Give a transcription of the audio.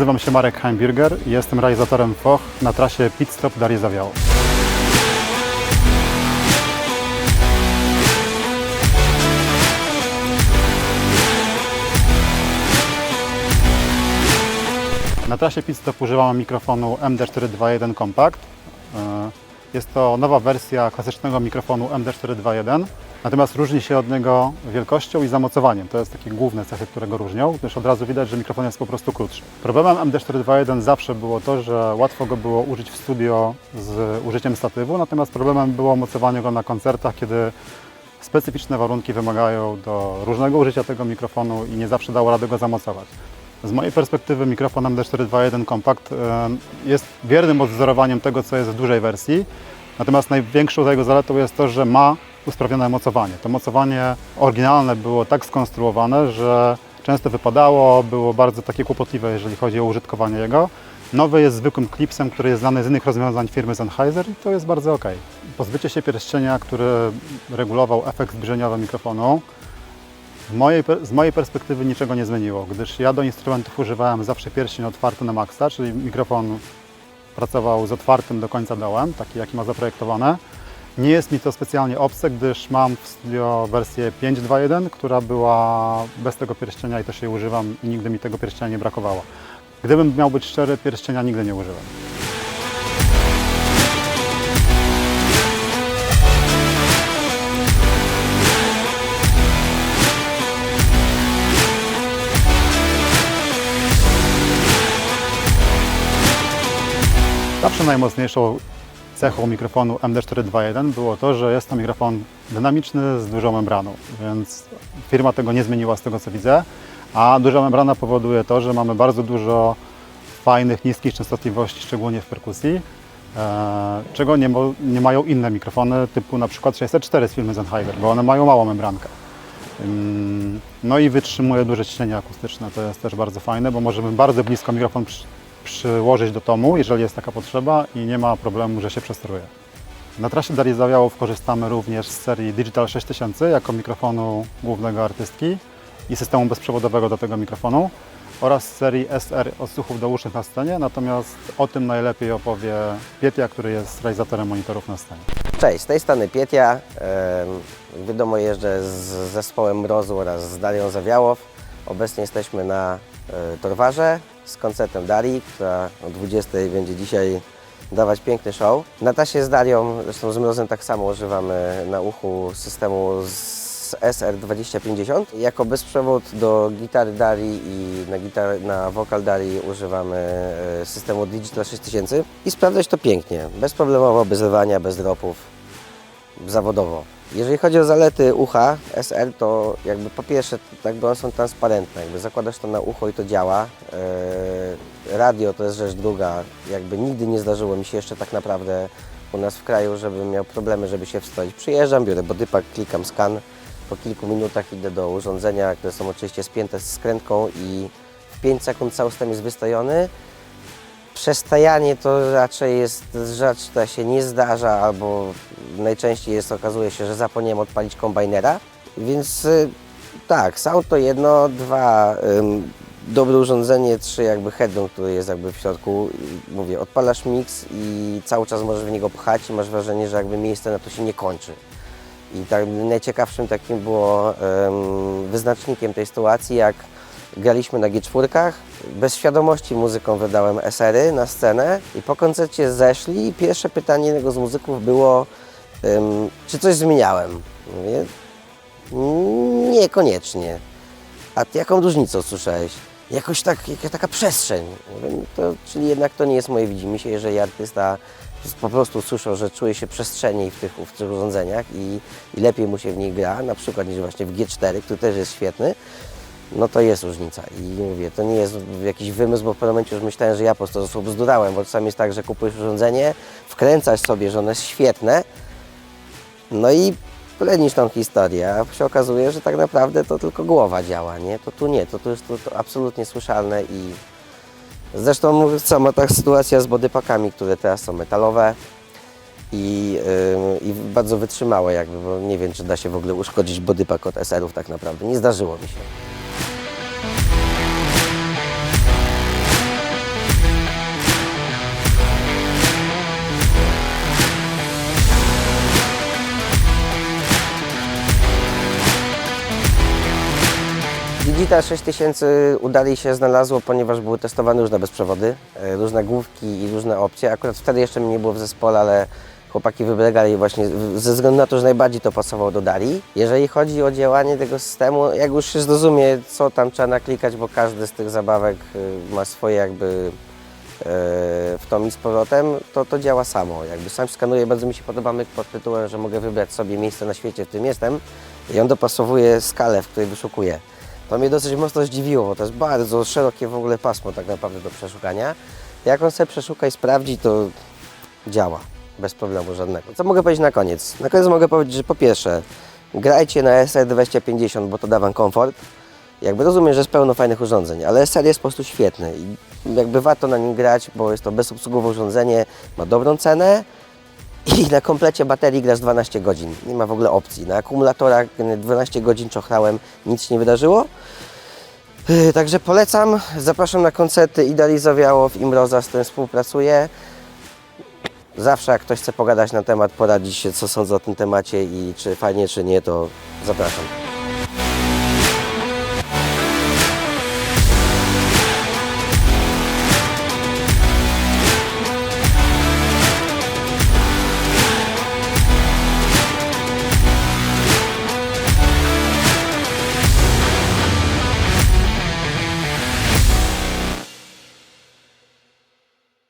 Nazywam się Marek Heimburger i jestem realizatorem FOH na trasie Pit Stop Darii Zawiało. Na trasie Pit Stop używam mikrofonu MD421 Compact. Jest to nowa wersja klasycznego mikrofonu MD421, natomiast różni się od niego wielkością i zamocowaniem. To jest takie główne cechy, które go różnią, gdyż od razu widać, że mikrofon jest po prostu krótszy. Problemem MD421 zawsze było to, że łatwo go było użyć w studio z użyciem statywu, natomiast problemem było mocowanie go na koncertach, kiedy specyficzne warunki wymagają do różnego użycia tego mikrofonu i nie zawsze dało radę go zamocować. Z mojej perspektywy mikrofon MD421 Compact jest wiernym odwzorowaniem tego, co jest w dużej wersji, natomiast największą jego zaletą jest to, że ma usprawnione mocowanie. To mocowanie oryginalne było tak skonstruowane, że często wypadało, było bardzo takie kłopotliwe, jeżeli chodzi o użytkowanie jego. Nowy jest zwykłym klipsem, który jest znany z innych rozwiązań firmy Sennheiser i to jest bardzo ok. Pozbycie się pierścienia, który regulował efekt zbliżeniowy mikrofonu, mojej, z mojej perspektywy niczego nie zmieniło, gdyż ja do instrumentów używałem zawsze pierścień otwarty na maksa, czyli mikrofon pracował z otwartym do końca dołem, taki jaki ma zaprojektowane. Nie jest mi to specjalnie obce, gdyż mam w studio wersję 5.2.1, która była bez tego pierścienia i też jej używam i nigdy mi tego pierścienia nie brakowało. Gdybym miał być szczery, pierścienia nigdy nie użyłem. Zawsze najmocniejszą cechą mikrofonu MD421 było to, że jest to mikrofon dynamiczny z dużą membraną, więc firma tego nie zmieniła z tego co widzę, a duża membrana powoduje to, że mamy bardzo dużo fajnych, niskich częstotliwości, szczególnie w perkusji, e, czego nie, nie mają inne mikrofony typu na przykład 604 z firmy Sennheiser, bo one mają małą membrankę. No i wytrzymuje duże ciśnienie akustyczne, to jest też bardzo fajne, bo możemy bardzo blisko mikrofon przyłożyć do tomu, jeżeli jest taka potrzeba i nie ma problemu, że się przesteruje. Na trasie Darii Zawiałów korzystamy również z serii Digital 6000 jako mikrofonu głównego artystki i systemu bezprzewodowego do tego mikrofonu oraz serii SR odsłuchów dousznych na scenie, natomiast o tym najlepiej opowie Pietia, który jest realizatorem monitorów na scenie. Cześć, z tej strony Pietia. Jak wiadomo, jeżdżę z zespołem Mrozu oraz z Darią Zawiałow. Obecnie jesteśmy na e, Torwarze z koncertem Darii, która o 20 będzie dzisiaj dawać piękny show. Na tasie z Darią, zresztą z Mrozem tak samo używamy na uchu systemu z SR2050. Jako bezprzewód do gitary Darii i na, gitar, na wokal Darii używamy e, systemu Digital 6000 i sprawdza się to pięknie, bezproblemowo, bez rwania, bez dropów, zawodowo. Jeżeli chodzi o zalety ucha SR, to jakby po pierwsze jakby one są transparentne, jakby zakładasz to na ucho i to działa. Eee, radio to jest rzecz druga, jakby nigdy nie zdarzyło mi się jeszcze tak naprawdę u nas w kraju, żebym miał problemy, żeby się wstroić. Przyjeżdżam, biorę bodypack, klikam skan, po kilku minutach idę do urządzenia, które są oczywiście spięte z skrętką i w 5 sekund cały system jest wystrojony. Przestajanie to raczej jest rzecz, która się nie zdarza, albo najczęściej jest, okazuje się, że zapomniałem odpalić kombajnera. Więc y, tak, sound to jedno, dwa, ym, dobre urządzenie, trzy jakby headroom, który jest jakby w środku. Mówię, odpalasz mix i cały czas możesz w niego pchać i masz wrażenie, że jakby miejsce na to się nie kończy. I tak najciekawszym takim było em, wyznacznikiem tej sytuacji, jak graliśmy na G4, bez świadomości muzyką wydałem SR-y na scenę i po koncercie zeszli i pierwsze pytanie jednego z muzyków było, czy coś zmieniałem? Mówię, niekoniecznie. A jaką różnicę usłyszałeś? Jakoś tak, jakaś taka przestrzeń. Mówię, no to, czyli jednak to nie jest moje widzimisię, jeżeli artysta po prostu słyszał, że czuje się przestrzenniej w tych, w tych urządzeniach i, i lepiej mu się w nich gra, na przykład niż właśnie w G4, który też jest świetny, no to jest różnica. I mówię, to nie jest jakiś wymysł, bo w pewnym momencie już myślałem, że ja po prostu zasób bzdurałem, bo czasami jest tak, że kupujesz urządzenie, wkręcasz sobie, że ono jest świetne, no i plenisz tą historię, a się okazuje, że tak naprawdę to tylko głowa działa, nie? To tu nie, to tu jest to, to absolutnie słyszalne i zresztą sama ta sytuacja z bodypackami, które teraz są metalowe i, ym, i bardzo wytrzymałe jakby, bo nie wiem, czy da się w ogóle uszkodzić bodypack od SR-ów tak naprawdę. Nie zdarzyło mi się. Digita 6000 udali się znalazło, ponieważ były testowane różne bezprzewody, e, różne główki i różne opcje. Akurat wtedy jeszcze mnie nie było w zespole, ale chłopaki wybiegali właśnie ze względu na to, że najbardziej to pasowało do Dari. Jeżeli chodzi o działanie tego systemu, jak już się zrozumie, co tam trzeba naklikać, bo każdy z tych zabawek y, ma swoje jakby e, w tom i z powrotem, to to działa samo. Jakby sam skanuję, bardzo mi się podoba myk pod tytułem, że mogę wybrać sobie miejsce na świecie, w którym jestem i on dopasowuje skalę, w której wyszukuję. To mnie dosyć mocno zdziwiło, bo to jest bardzo szerokie w ogóle pasmo tak naprawdę do przeszukania. Jak on sobie przeszuka i sprawdzi, to działa bez problemu żadnego. Co mogę powiedzieć na koniec? Na koniec mogę powiedzieć, że po pierwsze, grajcie na SR 2050, bo to da Wam komfort. Jakby rozumiem, że jest pełno fajnych urządzeń, ale SR jest po prostu świetny i jakby warto na nim grać, bo jest to bezobsługowe urządzenie, ma dobrą cenę i na komplecie baterii grasz 12 godzin. Nie ma w ogóle opcji. Na akumulatorach 12 godzin czochrałem, nic się nie wydarzyło. Yy, Także polecam, zapraszam na koncerty Idealizowiało w Imroza, z którym współpracuję. Zawsze jak ktoś chce pogadać na temat, poradzić się, co sądzę o tym temacie i czy fajnie, czy nie, to zapraszam.